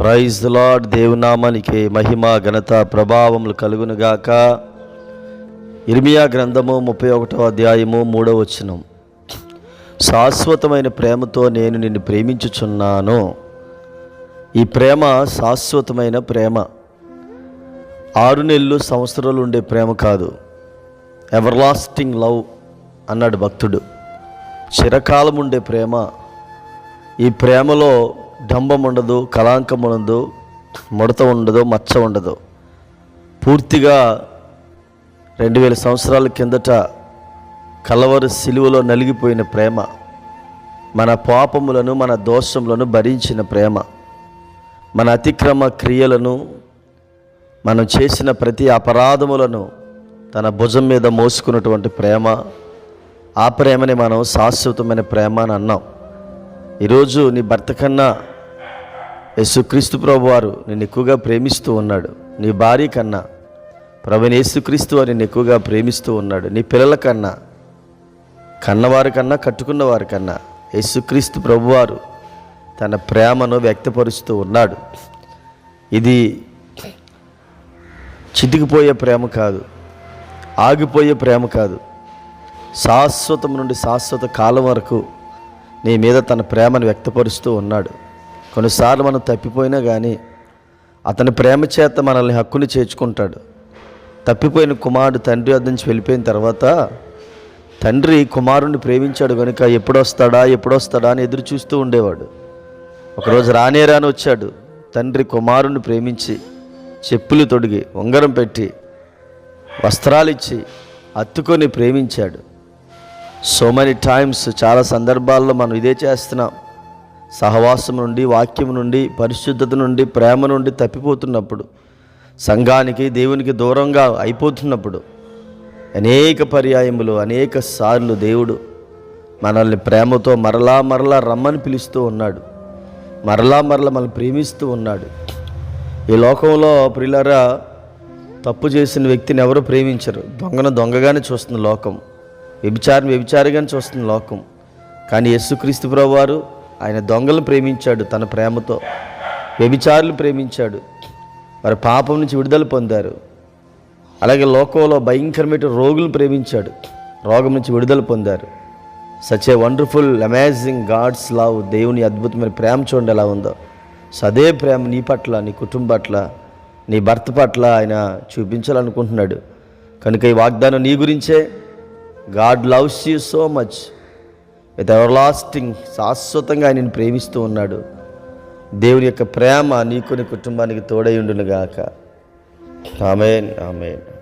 Praise the lord దేవునామానికి మహిమ ఘనత ప్రభావములు కలుగునుగాక ఇర్మియా గ్రంథము ముప్పై ఒకటో అధ్యాయము మూడవ వచనం శాశ్వతమైన ప్రేమతో నేను నిన్ను ప్రేమించుచున్నాను ఈ ప్రేమ శాశ్వతమైన ప్రేమ. ఆరు నెలలు సంవత్సరాలు ఉండే ప్రేమ కాదు. ఎవర్లాస్టింగ్ లవ్ అన్నాడు భక్తుడు. చిరకాలం ఉండే ప్రేమ. ఈ ప్రేమలో డంబం ఉండదు కళాంకం ఉండదు ముడత ఉండదు మచ్చ ఉండదు. పూర్తిగా రెండు వేల సంవత్సరాల కిందట కలవరు సిలువలో నలిగిపోయిన ప్రేమ మన పాపములను మన దోషములను భరించిన ప్రేమ మన అతిక్రమ క్రియలను మనం చేసిన ప్రతి అపరాధములను తన భుజం మీద మోసుకున్నటువంటి ప్రేమ ఆ ప్రేమని మనం శాశ్వతమైన ప్రేమ అని అన్నాం. ఈరోజు నీ భర్త కన్నా యేసుక్రీస్తు ప్రభు వారు నేను ఎక్కువగా ప్రేమిస్తూ ఉన్నాడు. నీ భార్య కన్నా ప్రభుని యేసుక్రీస్తు వారు నేను ఎక్కువగా ప్రేమిస్తూ ఉన్నాడు. నీ పిల్లల కన్నా కన్నవారి కన్నా కట్టుకున్నవారి కన్నా యేసుక్రీస్తు ప్రభువారు తన ప్రేమను వ్యక్తపరుస్తూ ఉన్నాడు. ఇది చితికిపోయే ప్రేమ కాదు ఆగిపోయే ప్రేమ కాదు. శాశ్వతం నుండి శాశ్వత కాలం వరకు నీ మీద తన ప్రేమను వ్యక్తపరుస్తూ ఉన్నాడు. కొన్నిసార్లు మనం తప్పిపోయినా కానీ అతని ప్రేమ చేత మనల్ని హక్కుని చేర్చుకుంటాడు. తప్పిపోయిన కుమారుడు తండ్రి వద్ద నుంచి వెళ్ళిపోయిన తర్వాత తండ్రి కుమారుణ్ణి ప్రేమించాడు కనుక ఎప్పుడొస్తాడా ఎప్పుడొస్తాడా అని ఎదురు చూస్తూ ఉండేవాడు. ఒకరోజు రానే రాని వచ్చాడు. తండ్రి కుమారుణ్ణి ప్రేమించి చెప్పులు తొడిగి ఉంగరం పెట్టి వస్త్రాలు ఇచ్చి అత్తుకొని ప్రేమించాడు. సో మెనీ టైమ్స్ చాలా సందర్భాల్లో మనం ఇదే చేస్తున్నాం. సహవాసం నుండి వాక్యం నుండి పరిశుద్ధత నుండి ప్రేమ నుండి తప్పిపోతున్నప్పుడు సంఘానికి దేవునికి దూరంగా అయిపోతున్నప్పుడు అనేక పర్యాయములు అనేక సార్లు దేవుడు మనల్ని ప్రేమతో మరలా మరలా రమ్మని పిలుస్తూ ఉన్నాడు. మరలా మరలా మనల్ని ప్రేమిస్తూ ఉన్నాడు. ఈ లోకంలో ప్రిలరా తప్పు చేసిన వ్యక్తిని ఎవరు ప్రేమించరు. దొంగను దొంగగానే చూస్తుంది లోకం. వ్యభిచారం వ్యభిచారిగానే చూస్తుంది లోకం. కానీ యేసుక్రీస్తు ప్రభు వారు ఆయన దొంగలను ప్రేమించాడు తన ప్రేమతో వ్యభిచారులు ప్రేమించాడు. వారి పాపం నుంచి విడుదల పొందారు. అలాగే లోకంలో భయంకరమైన రోగులను ప్రేమించాడు. రోగం నుంచి విడుదల పొందారు. Such a wonderful amazing God's love దేవుని అద్భుతమైన ప్రేమ చూడండి ఎలా ఉందో. సో అదే ప్రేమ నీ పట్ల నీ కుటుంబం పట్ల నీ భర్త పట్ల ఆయన చూపించాలనుకుంటున్నాడు. కనుక ఈ వాగ్దానం నీ గురించే. God loves you so much with everlasting శాశ్వతంగా ఆయన ప్రేమిస్తూ ఉన్నాడు. దేవుని యొక్క ప్రేమ నీకుని కుటుంబానికి తోడై ఉండునుగాక. Amen amen